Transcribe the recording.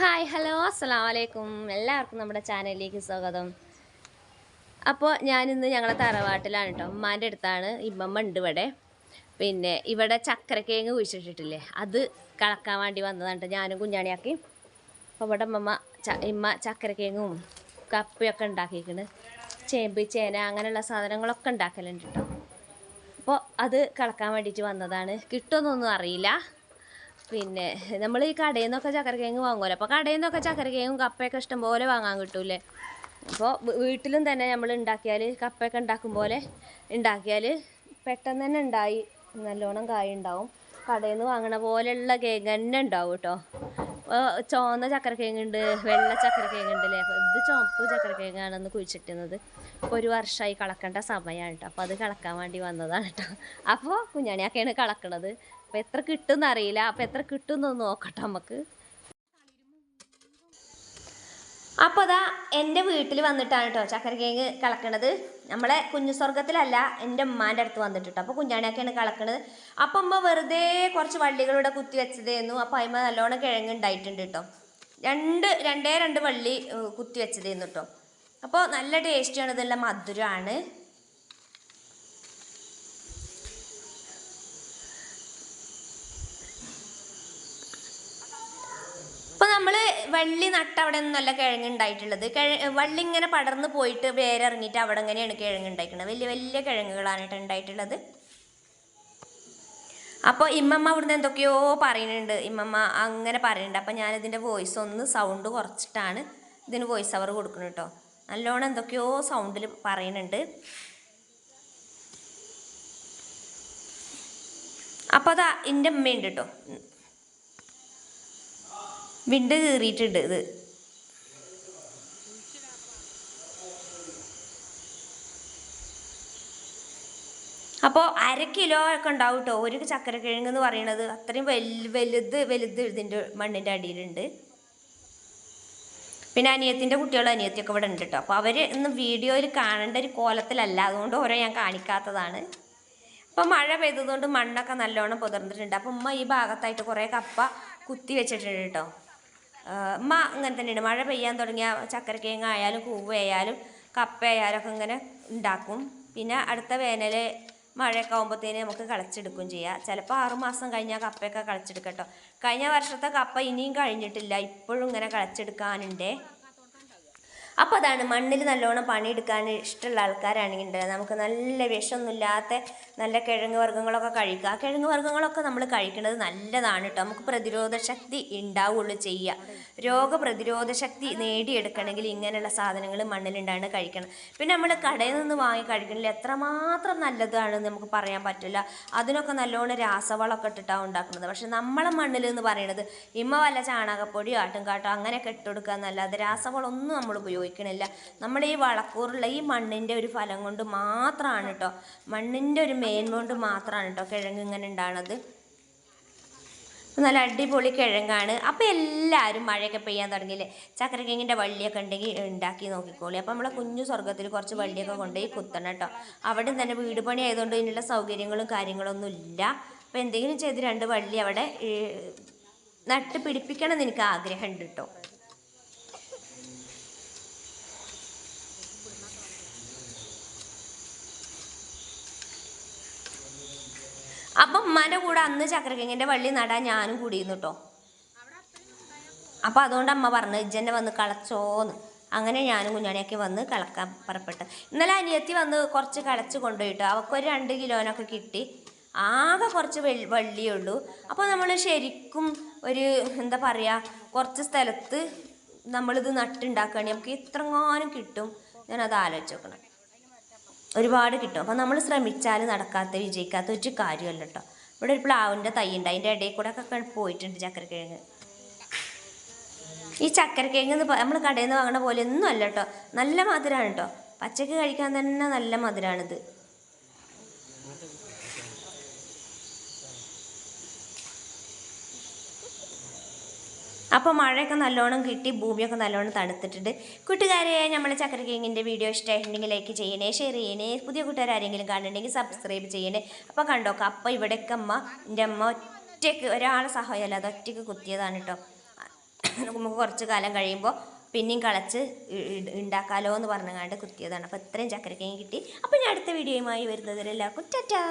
Hi hello അസ്സലാമു അലൈക്കും എല്ലാവർക്കും നമ്മുടെ ചാനലിലേക്ക് സ്വാഗതം. അപ്പോൾ ഞാനിന്ന് ഞങ്ങളുടെ തറവാട്ടിലാണ് കേട്ടോ. ഉമ്മാന്റെ അടുത്താണ്. ഇമ്മമ്മ ഉണ്ട് ഇവിടെ. പിന്നെ ഇവിടെ ചക്കരക്കേങ്ങ കുഴിച്ചിട്ടിട്ടില്ലേ? അത് കളക്കാൻ വേണ്ടി വന്നതാണ് ഞാനും കുഞ്ഞാണിയാക്കി അപ്പോൾ ഇവിടെ അമ്മമ്മ ഇമ്മ ചക്കരക്കേങ്ങും കപ്പയൊക്കെ ഉണ്ടാക്കിയിരിക്കുന്നത് ചേമ്പ് ചേന അങ്ങനെയുള്ള സാധനങ്ങളൊക്കെ ഉണ്ടാക്കലുണ്ട് കേട്ടോ അപ്പോൾ അത് കളക്കാൻ വേണ്ടിയിട്ട് വന്നതാണ്. കിട്ടുമെന്നൊന്നും അറിയില്ല. പിന്നെ നമ്മൾ ഈ കടയിൽ നിന്നൊക്കെ ചക്കരക്കിഴങ്ങ് വാങ്ങുമല്ലോ. അപ്പോൾ കടയിൽ നിന്നൊക്കെ ചക്കരക്കിഴങ്ങും കപ്പയൊക്കെ ഇഷ്ടംപോലെ വാങ്ങാൻ കിട്ടൂലേ അപ്പോൾ വീട്ടിലും തന്നെ നമ്മൾ ഉണ്ടാക്കിയാൽ കപ്പയൊക്കെ ഉണ്ടാക്കും പോലെ ഉണ്ടാക്കിയാൽ പെട്ടെന്ന് തന്നെ ഉണ്ടായി നല്ലോണം കായ ഉണ്ടാവും കടയിൽ നിന്ന് വാങ്ങണ പോലെയുള്ള കേക്ക് തന്നെ ഉണ്ടാവും കേട്ടോ ചുവന്ന ചക്കരക്കിഴങ്ങുണ്ട് വെള്ള ചക്കരക്കിഴങ്ങുണ്ട് അല്ലേ ഇത് ചുവപ്പ് ചക്കരക്കിഴങ്ങാണെന്ന് കുഴിച്ചിട്ടുന്നത്. ഇപ്പോൾ ഒരു വർഷമായി കളക്കേണ്ട സമയമാണ് കേട്ടോ അപ്പോൾ അത് കളക്കാൻ വേണ്ടി വന്നതാണ് കേട്ടോ അപ്പോൾ കുഞ്ഞാണിയൊക്കെയാണ് കളക്കണത്. അപ്പോൾ എത്ര കിട്ടുമെന്ന് അറിയില്ല അപ്പോൾ എത്ര കിട്ടുമെന്നൊന്ന് നോക്കട്ടെ നമുക്ക് അപ്പോൾ അതാ എന്റെ വീട്ടിൽ വന്നിട്ടാണ് കേട്ടോ ചക്കരക്കേങ്ങ് കളക്കണത്. നമ്മളെ കുഞ്ഞു സ്വർഗത്തിലല്ല എന്റെ ഉമ്മാന്റെ അടുത്ത് വന്നിട്ട് കേട്ടോ അപ്പോൾ കുഞ്ഞാണിയൊക്കെയാണ് കളക്കണത് അപ്പം അമ്മ വെറുതെ കുറച്ച് വള്ളികളൂടെ കുത്തി വെച്ചതേന്നു. അപ്പോൾ അതിമ നല്ലോണം കിഴങ്ങ് ഉണ്ടായിട്ടുണ്ട് കേട്ടോ രണ്ട് രണ്ടേ രണ്ട് വള്ളി കുത്തി വെച്ചതേന്നു കേട്ടോ അപ്പോൾ നല്ല ടേസ്റ്റിയാണ് ഇതെല്ലാം മധുരമാണ് നമ്മൾ വള്ളി നട്ട അവിടെ നിന്നല്ല കിഴങ്ങ് ഉണ്ടായിട്ടുള്ളത്. വള്ളി ഇങ്ങനെ പടർന്ന് പോയിട്ട് വേറെ ഇറങ്ങിയിട്ട് അവിടെ ഇങ്ങനെയാണ് കിഴങ്ങ് ഉണ്ടായിരിക്കുന്നത് വലിയ വലിയ കിഴങ്ങുകളാണ് ഉണ്ടായിട്ടുള്ളത്. അപ്പോൾ ഇമ്മമ്മ അവിടുന്ന് എന്തൊക്കെയോ പറയുന്നുണ്ട്. ഇമ്മമ്മ അങ്ങനെ പറയുന്നുണ്ട്. അപ്പം ഞാനിതിന്റെ വോയിസ് ഒന്ന് സൗണ്ട് കുറച്ചിട്ടാണ് ഇതിന് വോയിസ് അവർ കൊടുക്കുന്നത് കേട്ടോ. നല്ലോണം എന്തൊക്കെയോ സൗണ്ടിൽ പറയുന്നുണ്ട്. അപ്പോൾ അതാ എന്റെ അമ്മയുണ്ട് കേട്ടോ. വിണ്ട് കീറിയിട്ടുണ്ട് ഇത്. അപ്പോൾ അര കിലോ ഒക്കെ ഉണ്ടാവും കേട്ടോ ഒരു ചക്കരക്കിഴങ്ങ് എന്ന് പറയുന്നത് അത്രയും വലു വലുത് വലുത് ഇതിന്റെ മണ്ണിന്റെ അടിയിലുണ്ട്. പിന്നെ അനിയത്തിന്റെ കുട്ടികളും അനിയത്തിയൊക്കെ ഇവിടെ ഉണ്ട് കേട്ടോ അപ്പോൾ അവർ ഇന്ന് വീഡിയോയിൽ കാണേണ്ട ഒരു കോലത്തിലല്ല. അതുകൊണ്ട് ഓരോ ഞാൻ കാണിക്കാത്തതാണ്. അപ്പോൾ മഴ പെയ്തതുകൊണ്ട് മണ്ണൊക്കെ നല്ലോണം പുതർന്നിട്ടുണ്ട്. അപ്പം ഉമ്മ ഈ ഭാഗത്തായിട്ട് കുറേ കപ്പ കുത്തി വെച്ചിട്ടുണ്ട് കേട്ടോ ഉമ്മ അങ്ങനെ തന്നെയാണ് മഴ പെയ്യാൻ തുടങ്ങിയ ചക്കരക്കിഴങ്ങ് ആയാലും കൂവയായാലും കപ്പയായാലും ഒക്കെ ഇങ്ങനെ ഉണ്ടാക്കും. പിന്നെ അടുത്ത വേനൽ മഴയൊക്കെ ആകുമ്പോഴത്തേന് നമുക്ക് കളച്ചെടുക്കും ചെയ്യാം. ചിലപ്പോൾ ആറുമാസം കഴിഞ്ഞാൽ കപ്പയൊക്കെ കളച്ചെടുക്കട്ടോ. കഴിഞ്ഞ വർഷത്തെ കപ്പ ഇനിയും കഴിഞ്ഞിട്ടില്ല. ഇപ്പോഴും ഇങ്ങനെ കളച്ചെടുക്കാനുണ്ടേ. അപ്പോൾ അതാണ് മണ്ണിൽ നല്ലോണം പണിയെടുക്കാൻ ഇഷ്ടമുള്ള ആൾക്കാരാണെങ്കിൽ നമുക്ക് നല്ല വിഷമൊന്നുമില്ലാത്ത നല്ല കിഴങ്ങ് വർഗങ്ങളൊക്കെ കഴിക്കുക. കിഴങ്ങ് വർഗങ്ങളൊക്കെ നമ്മൾ കഴിക്കുന്നത് നല്ലതാണ് കേട്ടോ നമുക്ക് പ്രതിരോധ ശക്തി ഉണ്ടാവുള്ളൂ ചെയ്യുക രോഗപ്രതിരോധ ശക്തി നേടിയെടുക്കണമെങ്കിൽ ഇങ്ങനെയുള്ള സാധനങ്ങൾ മണ്ണിലുണ്ടാണ് കഴിക്കണം. പിന്നെ നമ്മൾ കടയിൽ നിന്ന് വാങ്ങി കഴിക്കണമെങ്കിൽ എത്രമാത്രം നല്ലതാണെന്ന് നമുക്ക് പറയാൻ പറ്റില്ല. അതിനൊക്കെ നല്ലോണം രാസവളമൊക്കെ ഇട്ടിട്ടാണ് ഉണ്ടാക്കുന്നത്. പക്ഷെ നമ്മളെ മണ്ണിൽ എന്ന് പറയുന്നത് ഇമ്മ വല്ല ചാണകപ്പൊടിയോ ആട്ടുംകാട്ടോ അങ്ങനെയൊക്കെ ഇട്ടുകൊടുക്കുക എന്നല്ലാതെ രാസവളമൊന്നും നമ്മൾ ഉപയോഗിക്കണില്ല. നമ്മുടെ ഈ വളക്കൂറുള്ള ഈ മണ്ണിന്റെ ഒരു ഫലം കൊണ്ട് മാത്രമാണ് കേട്ടോ മണ്ണിന്റെ ഒരു മേന്മ കൊണ്ട് മാത്രമാണ് കേട്ടോ കിഴങ്ങ് ഇങ്ങനെ ഉണ്ടാകുന്നത് നല്ല അടിപൊളി കിഴങ്ങാണ്. അപ്പോൾ എല്ലാവരും മഴയൊക്കെ പെയ്യാൻ തുടങ്ങിയില്ലേ? ചക്കരക്കിഴങ്ങിന്റെ വള്ളിയൊക്കെ ഉണ്ടെങ്കിൽ ഉണ്ടാക്കി നോക്കിക്കോളി. അപ്പോൾ നമ്മളെ കുഞ്ഞു സ്വർഗത്തിൽ കുറച്ച് വള്ളിയൊക്കെ കൊണ്ടുപോയി കുത്തണം കേട്ടോ അവിടെ തന്നെ വീട് പണി ആയതുകൊണ്ട് ഇതിനുള്ള സൗകര്യങ്ങളും കാര്യങ്ങളൊന്നും ഇല്ല. അപ്പോൾ എന്തെങ്കിലും ചെയ്ത് രണ്ട് വള്ളി അവിടെ നട്ട് പിടിപ്പിക്കണം എന്ന് എനിക്ക് ആഗ്രഹമുണ്ട് കേട്ടോ അപ്പം ഉമ്മാന്റെ കൂടെ അന്ന് ചക്രകിങ്ങിന്റെ വള്ളി നടാൻ ഞാനും കൂടിയിരുന്നു കേട്ടോ അപ്പോൾ അതുകൊണ്ട് അമ്മ പറഞ്ഞു ഇജ്ജന്നെ വന്ന് കളച്ചോന്ന്. അങ്ങനെ ഞാനും കുഞ്ഞാണിയൊക്കെ വന്ന് കളക്കാൻ പുറപ്പെട്ടു. ഇന്നലെ അനിയത്തി വന്ന് കുറച്ച് കളച്ച് കൊണ്ടുപോയിട്ടോ അവൾക്കൊരു രണ്ട് കിലോനൊക്കെ കിട്ടി. ആകെ കുറച്ച് വെൾ വള്ളിയേ ഉള്ളൂ അപ്പോൾ നമ്മൾ ശരിക്കും ഒരു എന്താ പറയുക കുറച്ച് സ്ഥലത്ത് നമ്മളിത് നട്ടുണ്ടാക്കുകയാണെങ്കിൽ നമുക്ക് ഇത്രങ്ങാനും കിട്ടും. ഞാനത് ആലോചിച്ച് നോക്കണം. ഒരുപാട് കിട്ടും. അപ്പം നമ്മൾ ശ്രമിച്ചാൽ നടക്കാത്ത വിജയിക്കാത്ത ഒരു കാര്യമല്ല കേട്ടോ ഇവിടെ ഒരു പ്ലാവിന്റെ തൈ ഉണ്ട് അതിന്റെ ഇടയിൽ കൂടെ ഒക്കെ പോയിട്ടുണ്ട് ചക്കരക്കിഴങ്ങ്. ഈ ചക്കരക്കിഴങ്ങ് നമ്മൾ കടയിൽ നിന്ന് വാങ്ങണ പോലെ ഒന്നും അല്ല കേട്ടോ നല്ല മധുരമാണ് കേട്ടോ പച്ചക്ക് കഴിക്കാൻ തന്നെ നല്ല മധുരമാണിത് അപ്പോൾ മഴയൊക്കെ നല്ലോണം കിട്ടി ഭൂമിയൊക്കെ നല്ലോണം തണുത്തിട്ടുണ്ട്. കൂട്ടുകാരെ നമ്മൾ ചക്കര കിങ്ങിന്റെ വീഡിയോ ഇഷ്ടമായിട്ടുണ്ടെങ്കിൽ ലൈക്ക് ചെയ്യണേ ഷെയർ ചെയ്യണേ. പുതിയ കൂട്ടുകാർ ആരെങ്കിലും കാണുന്നുണ്ടെങ്കിൽ സബ്സ്ക്രൈബ് ചെയ്യണേ. അപ്പോൾ കണ്ടോക്കാം അപ്പോൾ ഇവിടെയൊക്കെ അമ്മ എന്റെ അമ്മ ഒറ്റയ്ക്ക് ഒരാളെ സഹായമല്ല അത് ഒറ്റയ്ക്ക് കുത്തിയതാണ് കേട്ടോ നമുക്ക് കുറച്ച് കാലം കഴിയുമ്പോൾ പിന്നെയും കളച്ച് ഉണ്ടാക്കാലോ എന്ന് പറഞ്ഞങ്ങാണ്ട് കുത്തിയതാണ്. അപ്പോൾ ഇത്രയും ചക്കരക്കയും കിട്ടി. അപ്പോൾ ഞാൻ അടുത്ത വീഡിയോയുമായി വരുന്നത് എല്ലാവർക്കും ടാറ്റാ!